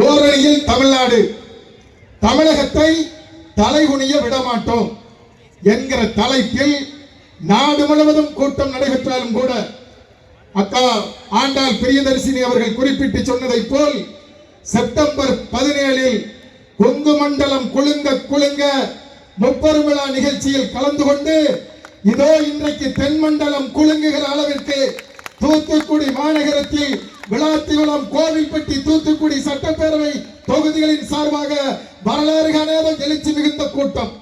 ஓரணியில் தமிழ்நாடு. தமிழகத்தை தலைகுனிய விடமாட்டோம் என்கிற தலைப்பில் நாடு முழுவதும் கூட்டம் நடைபெற்றாலும் கூட அக்கா ஆண்டாள் பிரியதர்சினி அவர்கள் குறிப்பிட்டு சொன்னதைப் போல் செப்டம்பர் பதினேழில் கொங்கு மண்டலம் குலுங்க குலுங்க முப்பெரும் விழா நிகழ்ச்சியில் கலந்து கொண்டு இதோ இன்றைக்கு தென்மண்டலம் குலுங்குகிற அளவிற்கு தூத்துக்குடி மாநகரத்தில் விளாத்திகுளம் கோவில்பட்டி தூத்துக்குடி சட்டப்பேரவை தொகுதிகளின் சார்பாக வரலாறு காணாத எழுச்சி மிகுந்த கூட்டம்.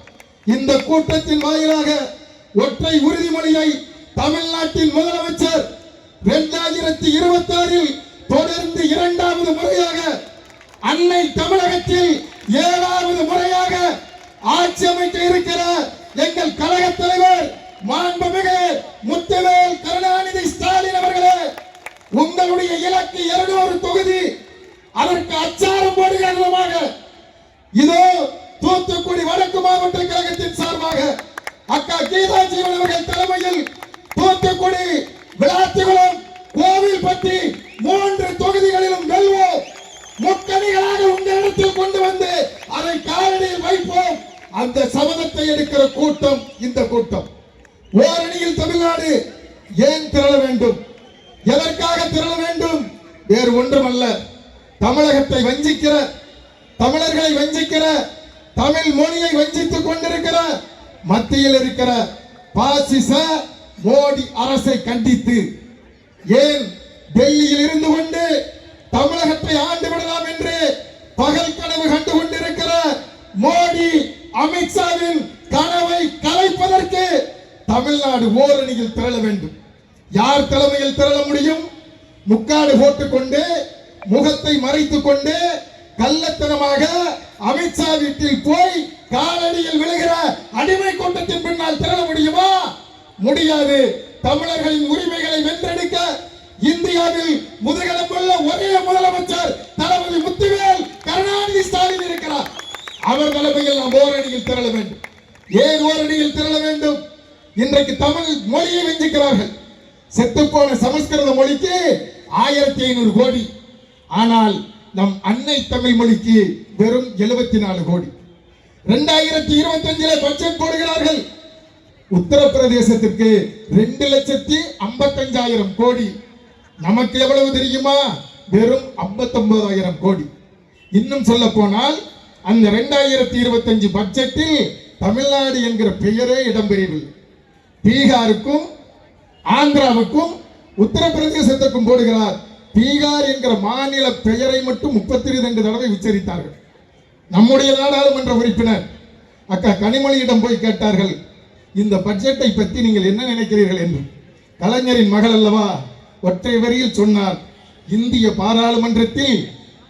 இந்த கூட்டத்தின் வாயிலாக ஒற்றை உறுதிமொழியை தமிழ்நாட்டின் முதலமைச்சர் இரண்டாயிரத்தி இருபத்தி ஆறில் தொடர்ந்து இரண்டாவது முறையாக அன்னை தமிழகத்தில் ஏழாவது முறையாக ஆட்சி அமைக்க இருக்கிற எங்கள் கழக தலைவர் மாண்புமிகு முத்துவேல் கருணாநிதி ஸ்டாலின் அவர்களே. உங்களுடைய இலக்கு இருநூறு தொகுதி. அதற்கு அச்சாரம் போடுகிற விதமாக இதோ தூத்துக்குடி வடக்கு மாவட்ட கழகத்தின் சார்பாக அக்கா கீதா ஜீவன் அவர்கள் தலைமையில் தூத்துக்குடி விளாத்திகுளம் கோவில்பட்டி மூன்று தொகுதிகளிலும் வெல்வோம். முக்கணிகளாக உங்களிடத்தில் கொண்டு வந்து அதை காலடியில் வைப்போம். அந்த சபதத்தை எடுக்கிற கூட்டம் இந்த கூட்டம். ஓரணியில் தமிழ்நாடு ஏன் திரள வேண்டும்? எதற்காக திரள வேண்டும்? வேறு ஒன்றுமல்ல. தமிழகத்தை வஞ்சிக்கிற தமிழர்களை வஞ்சிக்கிற தமிழ் மொழியை வஞ்சித்துக் கொண்டிருக்கிற மத்தியில் இருக்கிற பாசிச மோடி அரசை கண்டித்து ஏன் டெல்லியில் இருந்து கொண்டு தமிழகத்தை ஆண்டு விடலாம் என்று பகல் கனவு கண்டு கொண்டிருக்கிற மோடி அமித்ஷாவின் கனவை கலைப்பதற்கு தமிழ்நாடு ஓரணியில் திரள வேண்டும். யார் தலைமையில் திரள முடியும்? முக்காடு போட்டுக்கொண்டு முகத்தை மறைத்துக் கொண்டு கள்ளத்தனமாக அமித்ஷா வீட்டில் போய் காலடியில் விழுகிற அடிமை கூட்டத்தின் பின்னால் திரள முடியுமா? முடியாது. தமிழர்களின் உரிமைகளை வென்றெடுக்க இந்தியாவில் முதுகெலும்புள்ள ஒரே முதலமைச்சர் தளபதி முத்துவேல் கருணாநிதி ஸ்டாலின் இருக்கிறார். அவர் தலைமையில் நாம் ஓரணியில் திரள வேண்டும். ஏன் ஓரணியில் திரள வேண்டும்? இன்றைக்கு தமிழ் மொழியை வெஞ்சிக்கிறார்கள். செத்துப்போன சமஸ்கிருத மொழிக்கு ஆயிரத்தி ஐநூறு கோடி. ஆனால் நம் அன்னை தமிழ் மொழிக்கு வெறும் எழுபத்தி நாலு கோடி. ரெண்டாயிரத்தி இருபத்தி அஞ்சுல பட்ஜெட் போடுகிறார்கள். உத்தரப்பிரதேசத்திற்கு ரெண்டு லட்சத்தி ஐம்பத்தஞ்சாயிரம் கோடி. நமக்கு எவ்வளவு தெரியுமா? வெறும் ஐம்பத்தொன்பதாயிரம் கோடி. இன்னும் சொல்ல போனால் அந்த ரெண்டாயிரத்தி இருபத்தஞ்சு பட்ஜெட்டில் தமிழ்நாடு என்கிற பெயரே இடம்பெறவில்லை. பீகாருக்கும் ஆந்திராவுக்கும் உத்தரப்பிரதேசத்துக்கும் போடுகிறார். பீகார் என்கிற மாநில பெயரை மட்டும் முப்பத்தி ரெண்டு தடவை உச்சரித்தார்கள். நம்முடைய நாடாளுமன்ற உறுப்பினர் அக்கா கனிமொழியிடம் போய் கேட்டார்கள் இந்த பட்ஜெட்டை பற்றி நீங்கள் என்ன நினைக்கிறீர்கள் என்று. கலைஞரின் மகள் அல்லவா? ஒற்றை வரியில் சொன்னார் இந்திய பாராளுமன்றத்தில்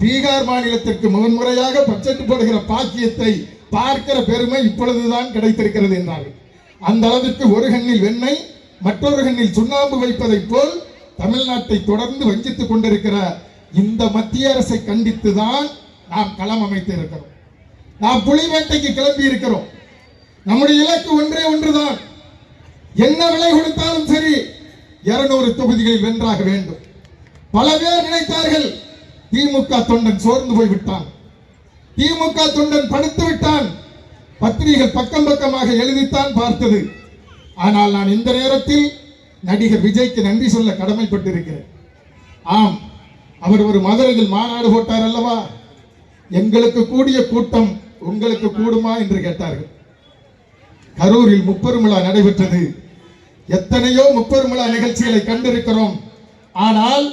பீகார் மாநிலத்திற்கு முதன்முறையாக பட்ஜெட் போடுகிற பாக்கியத்தை பார்க்கிற பெருமை இப்பொழுதுதான் கிடைத்திருக்கிறது என்றார்கள். அந்த அளவிற்கு ஒரு கண்ணில் வெண்ணெய் மற்றொரு கண்ணில் சுண்ணாம்பு வைப்பதைப் போல் தமிழ்நாட்டை தொடர்ந்து வஞ்சித்துக் கொண்டிருக்கிற இந்த மத்திய அரசை கண்டித்து தான் நாம் களம் அமைத்து இருக்கிறோம். நாம் புலிவேட்டைக்கு கிளம்பி இருக்கிறோம். நம்முடைய இலக்கு ஒன்றே ஒன்றுதான். என்ன விலை கொடுத்தாலும் சரி இருநூறு தொகுதிகளில் வென்றாக வேண்டும். பல பேர் நினைத்தார்கள் திமுக தொண்டன் சோர்ந்து போய் விட்டான் திமுக தொண்டன் படுத்து விட்டான். பத்திரிகை பக்கம் பக்கமாக எழுதித்தான் பார்த்தது. ஆனால் நான் இந்த நேரத்தில் நடிகர் விஜய்க்கு நன்றி சொல்ல கடமைப்பட்டிருக்கிறேன். ஆம் அவர் ஒரு மதுரையில் மாநாடு போட்டார் அல்லவா? எங்களுக்கு கூடிய கூட்டம் உங்களுக்கு கூடுமா என்று கேட்டார்கள். கரூரில் முப்பெருமிழா நடைபெற்றது. எத்தனையோ முப்பெருமிழா நிகழ்ச்சிகளை கண்டிருக்கிறோம். ஆனால்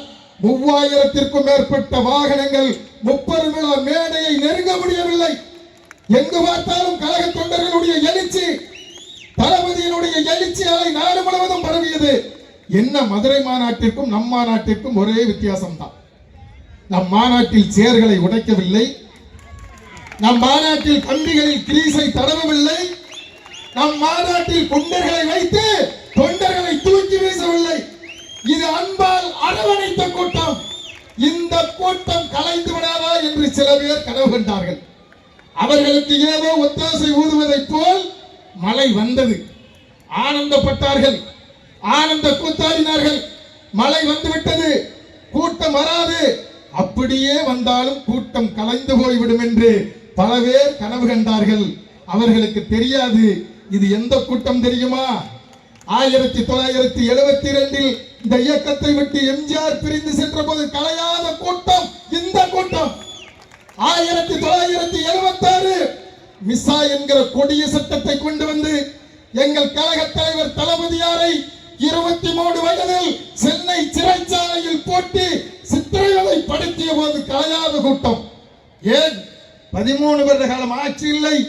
மூவாயிரத்திற்கும் மேற்பட்ட வாகனங்கள் முப்பெருமிழா மேடையை நெருங்க முடியவில்லை. எங்கு பார்த்தாலும் கழக தொண்டர்களுடைய எழுச்சி தளபதியினுடைய எழுச்சி அலை நாடு முழுவதும் பரவியது. என்ன மதுரை மாநாட்டிற்கும் நம் மாநாட்டிற்கும் ஒரே வித்தியாசம்தான். நம் மாநாட்டில் சேர்களை உடைக்கவில்லை. நம் மாநாட்டில் கம்பிகளில் கிரீசை தடவவில்லை. நம் மாநாட்டில் குண்டர்களை வைத்து தொண்டர்களை தூக்கி வீசவில்லை. இது அன்பால் அரவணைத்த கூட்டம். இந்த கூட்டம் கலைந்து விடாதா என்று சில பேர் கனவு கண்டார்கள். அவர்களுக்கு ஏதோ ஒத்தாசை ஊதுவதைப் போல் மழை வந்தது. ஆனந்தப்பட்டார்கள். ஆனந்த கூத்தாடினார்கள் மழை வந்துவிட்டது. கூட்டம் வராது. அப்படியே வந்தாலும் கூட்டம் கலைந்து போய்விடும் என்று பல பேர் கனவு கண்டார்கள். அவர்களுக்கு தெரியாது. இது எந்த கூட்டம் தெரியுமா? ஆயிரத்தி தொள்ளாயிரத்தி எழுபத்தி இரண்டில் இந்த இயக்கத்தை விட்டு எம்ஜிஆர் பிரிந்து சென்ற போது கலையாத கூட்டம். இந்த கூட்டம். ஆயிரத்தி தொள்ளாயிரத்தி எழுபத்தி ஆறு மிசா என்கிற கொடிய சட்டத்தை கொண்டு வந்து எங்கள் கழக தலைவர் தளபதியாரை இருபத்தி மூணு வயதில் சென்னை சிறைச்சாலையில் போட்டு சித்திரைகளை படுத்திய போது கலையாத கூட்டம். ஏன்? பதிமூணு வருட காலம் ஆட்சி இல்லை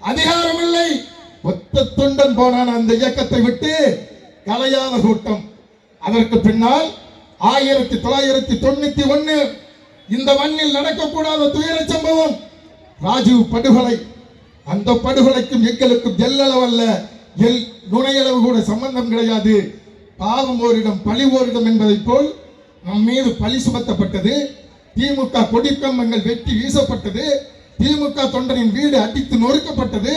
அதிகாரம் இல்லை ஒத்த துண்டன் போனான் அந்த இயக்கத்தை விட்டு கலையாத கூட்டம். அதற்கு பின்னால் ஆயிரத்தி தொள்ளாயிரத்தி தொண்ணூத்தி ஒன்னு இந்த மண்ணில் நடக்கக்கூடாத துயர சம்பவம் ராஜீவ் படுகொலை. அந்த படுகொலைக்கும் எங்களுக்கும் எல்லளவல்ல எல் நுணையளவு கூட சம்பந்தம் கிடையாது. பாவம் ஓரிடம் பழி ஓரிடம் என்பதைப் போல் நம் மீது பழி சுமத்தப்பட்டது. திமுக கொடிக்கம்பங்கள் வெட்டி வீசப்பட்டது. திமுக தொண்டனின் வீடு அடித்து நொறுக்கப்பட்டது.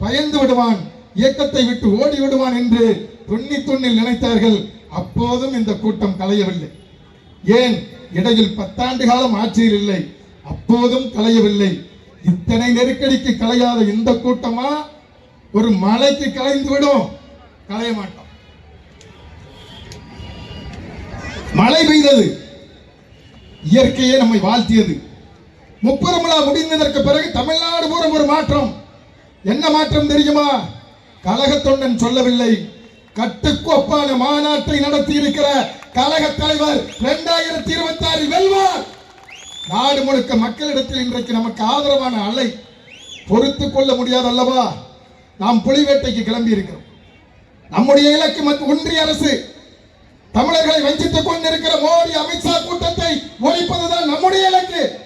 பயந்து விடுவான் இயக்கத்தை விட்டு ஓடி விடுவான் என்று தொண்ணூத்தொன்னில் நினைத்தார்கள். அப்போதும் இந்த கூட்டம் கலையவில்லை. ஏன்? இடையில் பத்தாண்டு காலம் ஆட்சியில் இல்லை. அப்போதும் கலையவில்லை. இத்தனை நெருக்கடிக்கு கலையாத இந்த கூட்டமா ஒரு மலைக்கு கலைந்து விடும். கலைய மாட்டோம். மழை பெய்தது. இயற்கையே நம்மை வாழ்த்தியது. முப்பெருமலா முடிந்ததற்கு பிறகு தமிழ்நாடு பூரம் ஒரு மாற்றம். என்ன மாற்றம் தெரியுமா? கழக தொண்டன் சொல்லவில்லை கட்டுக்கோப்பான மாநாட்டை நடத்தி இருக்கிற கழக தலைவர் இரண்டாயிரத்தி இருபத்தி ஆறில் வெல்வார். நாடு முழுக்க மக்களிடத்தில் இன்றைக்கு நமக்கு ஆதரவான அலை பொறுத்து கொள்ள முடியாது அல்லவா? நாம் புலிவேட்டைக்கு கிளம்பி இருக்கிறோம். நம்முடைய இலக்கு ஒன்றிய அரசு தமிழர்களை வஞ்சித்துக் கொண்டிருக்கிற மோடி அமித்ஷா கூட்டத்தை ஒழிப்பதுதான் நம்முடைய இலக்கு.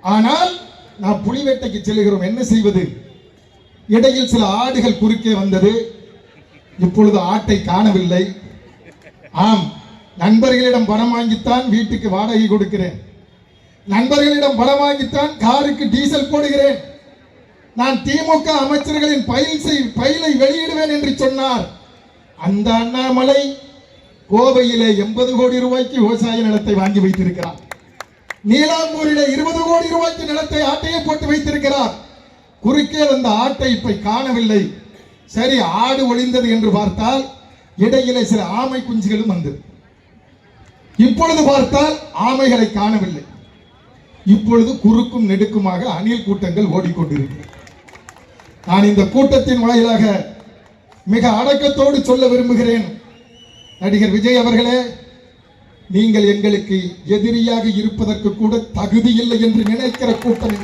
ஆனால் நாம் புலிவேட்டைக்கு செல்கிறோம் என்ன செய்வது? இடையில் சில ஆடுகள் குறுக்கே வந்தது. இப்பொழுது ஆட்டை காணவில்லை. ஆம் நண்பர்களிடம் பணம் வாங்கித்தான் வீட்டுக்கு வாடகை கொடுக்கிறேன். நண்பர்களிடம் படம் வாங்கித்தான் காருக்கு டீசல் போடுகிறேன். நான் திமுக அமைச்சர்களின் பயில் செய்- பயிலை வெளியிடுவேன் என்று சொன்னார். அந்த அண்ணாமலை கோவையிலே எண்பது கோடி ரூபாய்க்கு விவசாய நிலத்தை வாங்கி வைத்திருக்கிறார். நீலாம்பூரிலே இருபது கோடி ரூபாய்க்கு நிலத்தை ஆட்டையே போட்டு வைத்திருக்கிறார். குறுக்கே வந்த ஆட்டை இப்ப காணவில்லை. சரி ஆடு ஒளிந்தது என்று பார்த்தால் இடையிலே சில ஆமை குஞ்சுகளும் வந்தது. இப்பொழுது பார்த்தால் ஆமைகளை காணவில்லை. இப்பொழுது குறுக்கும் நெடுக்குமாக அணில் கூட்டங்கள் ஓடிக்கொண்டிருக்கிறது. நான் இந்த கூட்டத்தின் வாயிலாக மிக அடக்கத்தோடு சொல்ல விரும்புகிறேன். நடிகர் விஜய் அவர்களே நீங்கள் எங்களுக்கு எதிரியாக இருப்பதற்கு கூட தகுதி இல்லை என்று நினைக்கிற கூட்டம்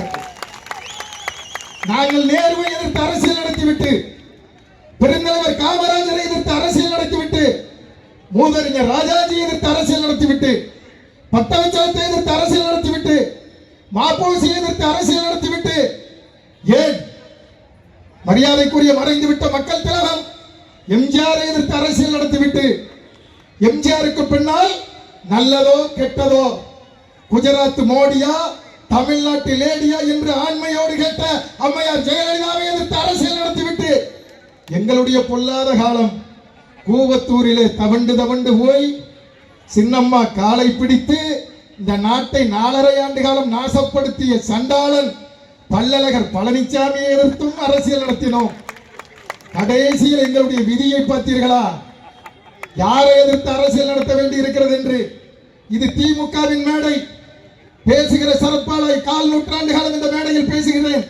நாங்கள் நேருவை எதிர்த்து அரசியல் நடத்திவிட்டு பெருந்தலைவர் காமராஜரை எதிர்த்து அரசியல் நடத்திவிட்டு மூதறிஞர் ராஜாஜி எதிர்த்து அரசியல் நடத்திவிட்டு பட்டவச்சலத்தை எதிர்த்து அரசியல் நடத்திவிட்டு மாப்போசி எதிர்த்து அரசியல் நடத்திவிட்டு ஏன் மரியாதைக்குரிய மறைந்து விட்ட மக்கள் திலகம் எம்ஜிஆரை எதிர்த்து அரசியல் நடத்திவிட்டு எம்ஜிஆருக்கு பின்னால் நல்லதோ கெட்டதோ குஜராத் மோடியா தமிழ்நாட்டு லேடியா என்று ஆண்மையோடு கேட்ட அம்மையார் ஜெயலலிதாவை எதிர்த்து அரசியல் நடத்திவிட்டு எங்களுடைய பொல்லாத காலம் கூவத்தூரிலே தவண்டு தவண்டு போய் சின்னம்மா காலை பிடித்து இந்த நாட்டை நாலரை ஆண்டு காலம் நாசப்படுத்திய சண்டாளன் பல்லழகர் பழனிசாமியை எதிர்த்தும் அரசியல் நடத்தினோம். கடைசியில் எங்களுடைய விதியை பார்த்தீர்களா? யாரை எதிர்த்து அரசியல் நடத்த வேண்டி இருக்கிறது என்று? இது திமுகவின் மேடை. பேசுகிற சரத்பாலை கால் நூற்றாண்டு காலம் இந்த மேடையில் பேசுகிறேன்.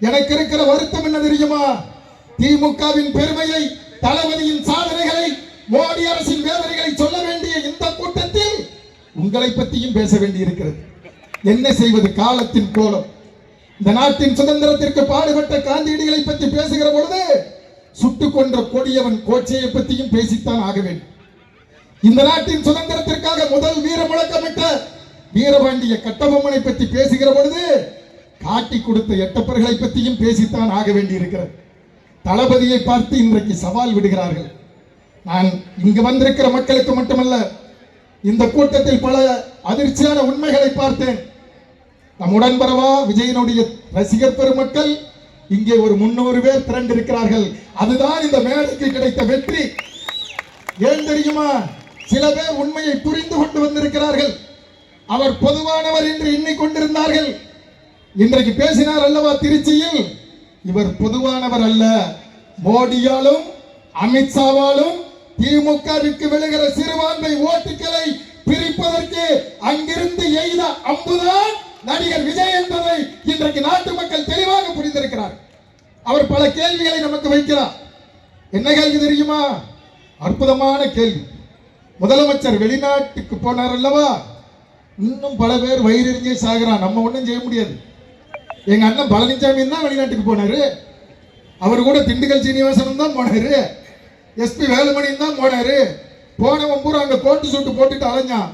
எனக்கு இருக்கிற வருத்தம் என்ன தெரியுமா? திமுகவின் பெருமையை தளபதியின் சாதனைகளை மோடி அரசின் வேதனைகளை சொல்ல வேண்டிய இந்த கூட்டத்தில் உங்களை பற்றியும் பேச வேண்டி இருக்கிறது என்ன செய்வது? காலத்தின் கோலம். இந்த நாட்டின் சுதந்திரத்திற்கு பாடுபட்ட காந்தியடிகளை பற்றி பேசுகிற பொழுது சுட்டுக் கொன்ற கொடியவன் கோச்சையை பற்றியும் பேசித்தான் ஆக வேண்டும். இந்த நாட்டின் சுதந்திரத்திற்காக முதல் வீர முழக்கமிட்ட வீரபாண்டிய கட்டபொம்மனை பற்றி பேசுகிற பொழுது காட்டி கொடுத்த எட்டப்பர்களை பற்றியும் பேசித்தான் ஆக வேண்டி இருக்கிறது தளபதியை பார்த்து இன்றைக்கு சவால் விடுகிறார்கள். நான் இங்கு வந்திருக்கிற மக்களுக்கு மட்டுமல்ல இந்த கூட்டத்தில் பல அதிர்ச்சியான உண்மைகளை பார்த்தேன். நம் உடன்பரவா விஜயனுடைய ரசிகர் பெருமக்கள் இங்கே ஒரு முன்னூறு பேர் திரண்டிருக்கிறார்கள். அதுதான் இந்த மேடைக்கு கிடைத்த வெற்றி. ஏன் தெரியுமா? சில பேர் உண்மையை புரிந்து கொண்டு வந்திருக்கிறார்கள். அவர் பொதுவானவர் என்று எண்ணிக்கொண்டிருந்தார்கள் இன்றைக்கு பேசினார் அல்லவா திருச்சியில்? இவர் பொதுவானவர் அல்ல. மோடியாலும் அமித்ஷாவாலும் திமுகவிற்கு விழுகிற சிறுபான்மை ஓட்டுகளை பிரிப்பதற்கு அங்கிருந்து எய்த அம்புதான் நடிகர் விஜய் என்பதை இன்றைக்கு நாட்டு மக்கள் தெளிவாக புரிந்திருக்கிறார் அவர் பல கேள்விகளை நமக்கு வைக்கிறார். என்ன கேள்வி தெரியுமா? அற்புதமான கேள்வி. முதலமைச்சர் வெளிநாட்டுக்கு போனார் அல்லவா? இன்னும் பல பேர் வயிறறிஞ்சே சாகுறான். நம்ம ஒன்றும் செய்ய முடியாது. எங்க அண்ணன் பழனிசாமி தான் வெளிநாட்டுக்கு போனாரு. அவர் கூட திண்டுக்கல் சீனிவாசனம் தான் போனாரு. எஸ்பி வேலுமணின்னு தான் போனாரு. போனவன் பூரா அங்க கோட்டு சூட்டு போட்டுட்டு அலைஞ்சான்.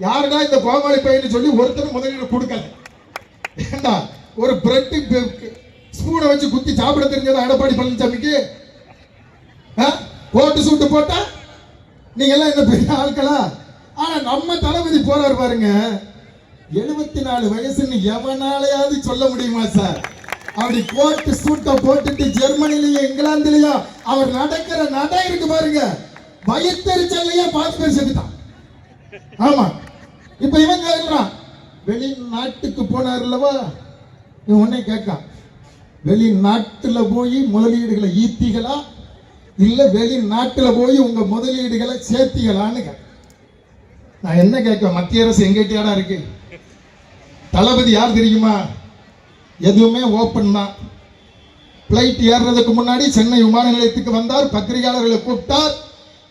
யாருடா இந்த கோமாளி பையன் சொல்லி ஒருத்தரும் முதலீடு கொடுக்கல. ஏண்டா ஒரு பிரெட் ஸ்பூனை வச்சு குத்தி சாப்பிட தெரிஞ்சதா எடப்பாடி பழனிசாமிக்கு? ஆ? கோட்டு சூட்டு போட்டா? நீங்க எல்லாம் என்ன பெரிய ஆட்களா? ஆனா நம்ம தளபதி போறாரு பாருங்க. எழுபத்தி நாலு வயசுன்னு எவனாலையாவது சொல்ல முடியுமா சார்? அப்படி கோட்டு சூட்டை போட்டுட்டு ஜெர்மனிலையும் இங்கிலாந்துலயும் அவர் நடக்கிற நடை இருக்கு பாருங்க. வயிற்றுச்சல்லையே பாதி பேர் செத்துட்டான் ஆமா. இப்ப இவன் கேட்கிறான் வெளிநாட்டுக்கு போனார் அல்லவா? இவன் உடனே கேட்கான் வெளிநாட்டுல போய் முதலீடுகளை ஈர்த்தீங்களா இல்ல வெளிநாட்டுல போய் உங்க முதலீடுகளை சேர்த்தீங்களான்னு நான் என்ன கேட்க மத்திய அரசு எங்கிட்டயாடா இருக்கு? தளபதி யார் தெரியுமா? எதுவுமே ஓப்பன் தான். பிளைட் ஏறுறதுக்கு முன்னாடி சென்னை விமான நிலையத்துக்கு வந்தார் பத்திரிகையாளர்களை கூப்பிட்டார்.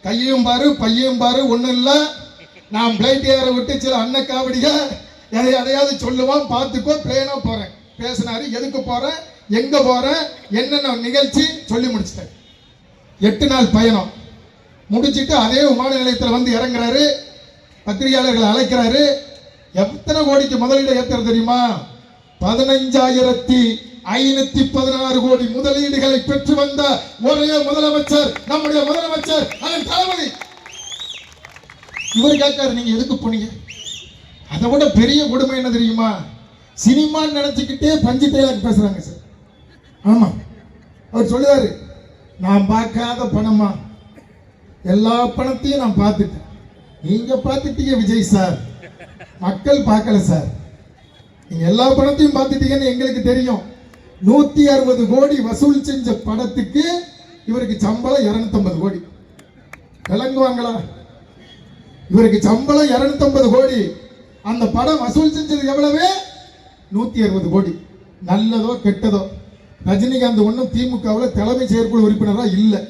கையையும் பாரு பையையும் பாரு ஒண்ணும் இல்லை. நான் பிளைட் ஏற விட்டு சில அன்னக்காவடிக எதை எதையாவது சொல்லுவான் பார்த்துக்கோ பிளேனா போறேன். பேசினாரு எதுக்கு போறேன் எங்க போறேன் என்னென்ன நிகழ்ச்சி சொல்லி முடிச்சிட்டேன் எட்டு நாள் பயணம். முடிச்சுட்டு அதே விமான நிலையத்தில் வந்து இறங்குறாரு. பத்திரிகையாளர்களை அழைக்கிறாரு. எத்தனை கோடிக்கு முதலீடு ஏத்துறது தெரியுமா? பதினைஞ்சாயிரத்தி ஐநூத்தி பதினாறு கோடி முதலீடுகளை பெற்று வந்த ஒரே முதலமைச்சர் நம்முடைய முதலமைச்சர் அதன் தளபதி. இவர் கேட்காரு நீங்க எதுக்கு போனீங்க? அதை விட பெரிய கொடுமை என்ன தெரியுமா? சினிமான்னு நினைச்சுக்கிட்டே பஞ்சு டைலாக் பேசுறாங்க சார். ஆமா. அவர் சொல்லுவாரு நான் பார்க்காத பணமா? எல்லா பணத்தையும் நான் பார்த்துட்டேன். நீங்க பார்த்துட்டீங்க விஜய் சார். மக்கள் பார்க்கல சார். நீங்கள் எல்லா படத்தையும் பார்த்துட்டீங்கன்னு எங்களுக்கு தெரியும். நூத்தி அறுபது கோடி வசூல் செஞ்ச படத்துக்கு இவருக்கு சம்பளம் 250 கோடி. விளங்குவாங்களா? இவருக்கு சம்பளம் 250 கோடி. அந்த படம் வசூல் செஞ்சது எவ்வளவு? நூத்தி அறுபது கோடி. நல்லதோ கெட்டதோ. ரஜினிகாந்த் ஒன்றும் திமுகவில் தலைமை செயற்குழு உறுப்பினராக இல்லை.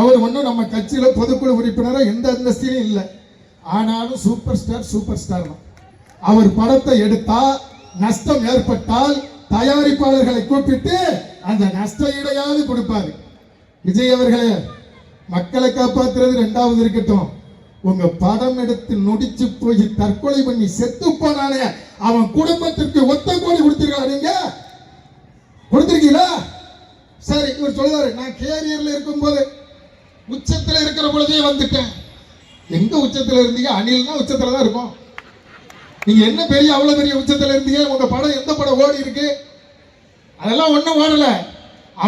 அவர் ஒன்றும் நம்ம கட்சியில் பொதுக்குழு உறுப்பினராக எந்த அந்தஸ்திலையும் இல்லை. ஆனாலும் சூப்பர் ஸ்டார் சூப்பர் ஸ்டார் தான். அவர் படத்தை எடுத்தா நஷ்டம் ஏற்பட்டால் தயாரிப்பாளர்களை கூப்பிட்டு அந்த நஷ்ட ஈடையாவது கொடுப்பாரு. விஜய் அவர்களே மக்களை காப்பாத்துறது ரெண்டாவது இருக்கட்டும். உங்க படம் எடுத்து நொடிச்சு போய் தற்கொலை பண்ணி செத்து போனானே அவன் குடும்பத்திற்கு ஒத்த கோடி கொடுத்திருக்கா நீங்க? கொடுத்திருக்கீங்களா? சரி இவர் சொல்லுவாரு நான் கேரியர்ல இருக்கும்போது உச்சத்துல இருக்கிற பொழுதே வந்துட்டேன். எங்க உச்சத்துல இருந்தீங்க? அணில்னா உச்சத்துல தான் இருக்கும். நீங்க என்ன பெரிய அவ்வளவு பெரிய உச்சத்துல இருந்தீங்க உங்க படம் எந்த படம் ஓடி இருக்கு? அதெல்லாம் ஒன்றும் ஓடல.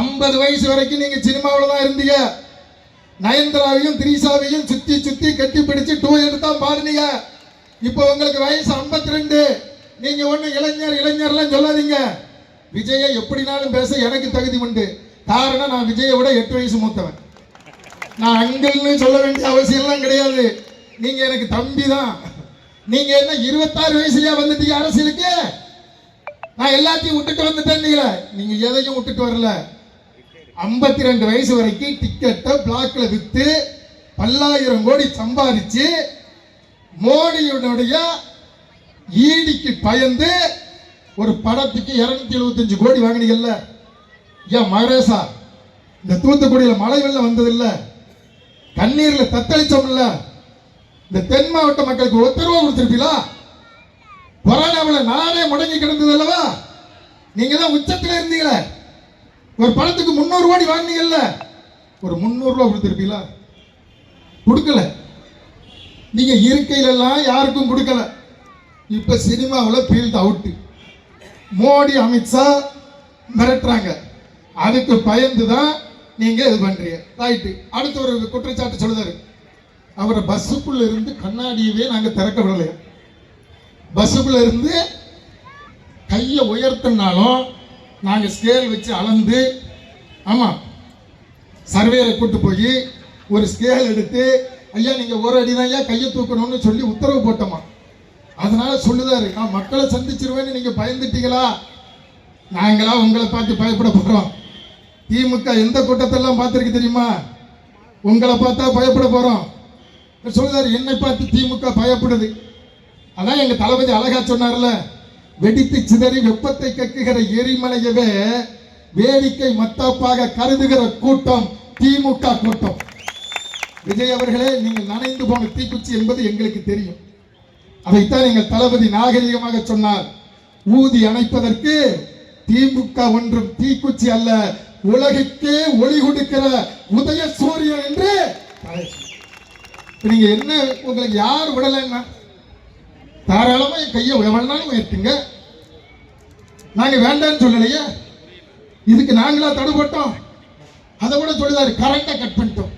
ஐம்பது வயசு வரைக்கும் நீங்க சினிமாவில் தான் இருந்தீங்க. நயன்தராவையும் திரிசாவையும் சுத்தி சுத்தி கட்டி பிடிச்சு டூ எடுத்தா பாருனீங்க. இப்போ உங்களுக்கு வயசு 52 ரெண்டு நீங்க ஒண்ணு இளைஞர் இளைஞர்லாம் சொல்லாதீங்க. விஜயை எப்படினாலும் பேச எனக்கு தகுதி உண்டு. காரணம் நான் விஜயை விட எட்டு வயசு மூத்தவன். நான் அங்கல்னு சொல்ல வேண்டிய அவசியம்லாம் கிடையாது. நீங்க எனக்கு தம்பி தான் நீங்க என்ன இருபத்தாறு வயசுலயா வந்துட்டீங்க அரசியலுக்கு? நான் எல்லாத்தையும் விட்டுட்டு வந்துட்டேன் நீங்க எதையும் விட்டுட்டு வரல. 52 ரெண்டு வயசு வரைக்கும் டிக்கெட்டை பிளாக்ல வித்து பல்லாயிரம் கோடி சம்பாதிச்சு மோடியுடைய ஈடிக்கு பயந்து ஒரு படத்துக்கு 275 எழுபத்தஞ்சு கோடி வாங்கினீங்கல்ல. ஏன் மகரேசா இந்த தூத்துக்குடியில் மழை வெள்ளம் வந்ததில்ல. கண்ணீர்ல தத்தளிச்சோம்ல. இந்த தென் மாவட்ட மக்களுக்கு உத்தரவு கொடுத்திருப்பீங்களா? கொரோனாவில் நானே முடங்கி கிடந்தது அல்லவா? நீங்க தான் உச்சத்தில் இருந்தீங்களே. ஒரு பணத்துக்கு முந்நூறு கோடி வாங்கினீங்கல்ல? ஒரு முந்நூறுரூவா ரூபா கொடுத்திருப்பீங்களா? கொடுக்கல. நீங்க இருக்கையிலெல்லாம் யாருக்கும் கொடுக்கல. இப்ப சினிமாவில் ஃபீல்ட் அவுட்டு மோடி அமித்ஷா மிரட்டுறாங்க. அதுக்கு பயந்து தான் நீங்க இது பண்றீங்க. ரைட்டு அடுத்து ஒரு குற்றச்சாட்டு சொல்லுதாரு. அவரை பஸ்ஸுக்குள்ள இருந்து கண்ணாடியவே நாங்கள் திறக்க விடலையா பஸ்ஸுக்குள்ள இருந்து கையை உயர்த்தினாலும் நாங்கள் ஸ்கேல் வச்சு அளந்து ஆமாம் சர்வேரை கூட்டு போய் ஒரு ஸ்கேல் எடுத்து ஐயா நீங்கள் ஒரு அடி தான் ஐயா கையை தூக்கணும்னு சொல்லி உத்தரவு போட்டோமா? அதனால சொல்லுதாரு நான் மக்களை சந்திச்சிருவேன்னு நீங்கள் பயந்துட்டீங்களா? நாங்களா உங்களை பார்த்து பயப்பட போகிறோம் திமுக எந்த கூட்டத்தெல்லாம் பார்த்துருக்கு தெரியுமா? உங்களை பார்த்தா பயப்பட போகிறோம் சொல்லுதாரு என்னை பார்த்து திமுக பயப்படுது. அதான் எங்க தளபதி அழகா சொன்னார்ல வெடித்து சிதறி வெப்பத்தை கக்குகிற எரிமலையவே வேடிக்கை மத்தாப்பாக கருதுகிற கூட்டம் திமுக கூட்டம். விஜய் அவர்களே நீங்கள் நனைந்து போன தீக்குச்சி என்பது எங்களுக்கு தெரியும். அதைத்தான் எங்கள் தளபதி நாகரிகமாக சொன்னார். ஊதி அணைப்பதற்கு திமுக ஒன்றும் தீக்குச்சி அல்ல உலகுக்கே ஒளி கொடுக்கிற உதய சூரியன் என்று இப்ப நீங்க என்ன உங்களுக்கு யார் விடலைன்னா? தாராளமா என் கையை எவ்வளவு உயர்த்துங்க. நாங்க வேண்டாம்னு சொல்லலையே. இதுக்கு நாங்களா தடுபட்டோம். அதை விட சொல்லுதாரு கரண்ட்டை கட் பண்ணிட்டோம்.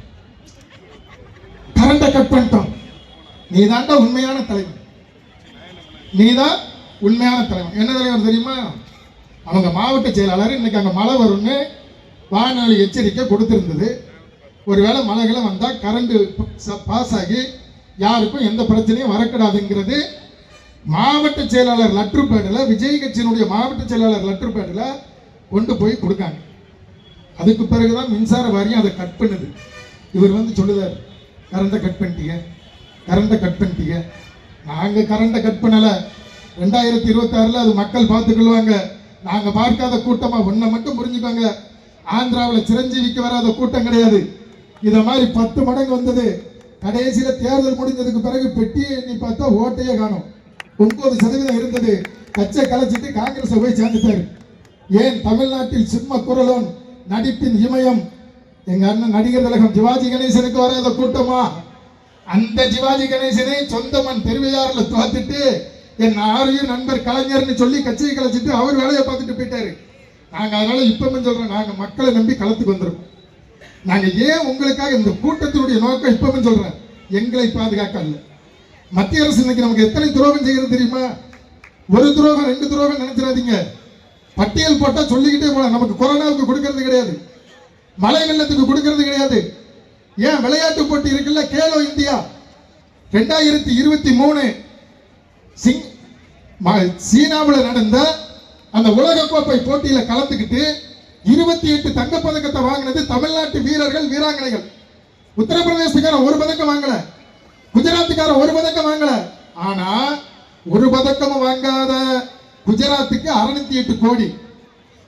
கரண்ட்டை கட் பண்ணிட்டோம். நீ தாண்டா உண்மையான தலைவன். நீதான் உண்மையான தலைவன். என்ன தலைவர் தெரியுமா? அவங்க மாவட்ட செயலாளர் இன்னைக்கு அங்க மழை வரும்னு வானொலி எச்சரிக்கை கொடுத்திருந்தது. ஒருவேளை மழைகளை வந்தால் கரண்ட் பாஸ் ஆகி யாருக்கும் எந்த பிரச்சனையும் வரக்கூடாதுங்கிறது மாவட்ட செயலாளர் லெட்டர் விஜய் கட்சியினுடைய மாவட்ட செயலாளர் லெட்டர் கொண்டு போய் கொடுக்காங்க. அதுக்கு பிறகுதான் மின்சார வாரியம் அதை கட் பண்ணுது. இவர் வந்து சொல்லுதார் கரண்ட்டை கட் பண்ணிட்டீங்க கரண்ட்டை கட் பண்ணிட்டீங்க. நாங்கள் கரண்ட்டை கட் பண்ணலை. ரெண்டாயிரத்தி இருபத்தாறில் அது மக்கள் பார்த்துக்கொள்வாங்க. நாங்கள் பார்க்காத கூட்டமாக ஒன்றை மட்டும் புரிஞ்சுக்கோங்க. ஆந்திராவில் சிரஞ்சீவிக்கு வராத கூட்டம் கிடையாது. இதை மாதிரி பத்து மடங்கு வந்தது. கடைசியில் தேர்தல் முடிஞ்சதுக்கு பிறகு பெட்டியை நீ பார்த்தா ஓட்டையே காணும். ஒன்பது சதவீதம் இருந்தது. கச்சை கலைச்சிட்டு காங்கிரஸ் போய் சேர்ந்துட்டார். ஏன் தமிழ்நாட்டில் சிம்ம குரலும் நடிப்பின் இமயம்? எங்க அண்ணன் நடிகர் திலகம் சிவாஜி கணேசனுக்கு வராத கூட்டமா? அந்த சிவாஜி கணேசனை சொந்த மண் திருவையாறுல தோத்துட்டு என் ஆரியும் நண்பர் கலைஞர்னு சொல்லி கட்சியை கலைச்சிட்டு அவர் வேலையை பார்த்துட்டு போயிட்டாரு. நாங்கள் அதனால இப்பவும் சொல்றோம் நாங்கள் மக்களை நம்பி களத்துக்கு வந்திருக்கோம். நாங்க ஏன் உங்களுக்காக இந்த கூட்டத்தினுடைய நோக்கம் இப்பவும் சொல்றேன். எங்களை பாதுகாக்க அல்ல மத்திய அரசு இன்னைக்கு நமக்கு எத்தனை துரோகம் செய்கிறது தெரியுமா? ஒரு துரோகம் ரெண்டு துரோகம் நினைச்சிடாதீங்க. பட்டியல் போட்டா சொல்லிக்கிட்டே போலாம். நமக்கு கொரோனாவுக்கு கொடுக்கறது கிடையாது. மழை வெள்ளத்துக்கு கொடுக்கறது கிடையாது. ஏன் விளையாட்டு போட்டி இருக்குல்ல? கேலோ இந்தியா. ரெண்டாயிரத்தி இருபத்தி மூணு சிங் ம- நடந்த அந்த உலகக்கோப்பை போட்டியில் கலந்துக்கிட்டு இருபத்தி எட்டு தங்க பதக்கத்தை வாங்கினது தமிழ்நாட்டு வீரர்கள் வீராங்கனைகள். உத்தரப்பிரதேசக்காரன் ஒரு பதக்கம் வாங்கல. குஜராத்துக்காரன் ஒரு பதக்கம் வாங்கல. ஆனா ஒரு பதக்கமும் வாங்காத குஜராத்துக்கு அறுநூத்தி எட்டு கோடி.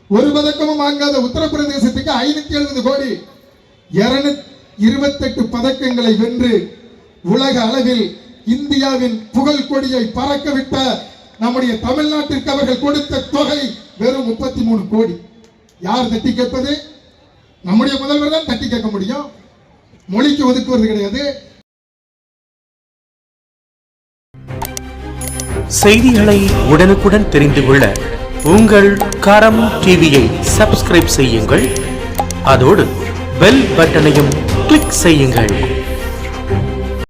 ஒரு பதக்கமும் வாங்காத உத்தரப்பிரதேசத்துக்கு ஐநூத்தி எழுபது கோடி. இருநூத்தி இருபத்தெட்டு பதக்கங்களை வென்று உலக அளவில் இந்தியாவின் புகழ் கொடியை பறக்கவிட்ட நம்முடைய தமிழ்நாட்டிற்கு அவர்கள் கொடுத்த தொகை வெறும் முப்பத்தி மூணு கோடி. யார் தட்டி கேட்பது? நம்முடைய முதல்வர் தான் தட்டி கேட்க முடியும். மொழிக்கு ஒதுக்குவது கிடையாது. செய்திகளை உடனுக்குடன் தெரிந்து கொள்ள உங்கள் கரம் டிவியை சப்ஸ்கிரைப் செய்யுங்கள். அதோடு பெல் பட்டனையும் கிளிக் செய்யுங்கள்.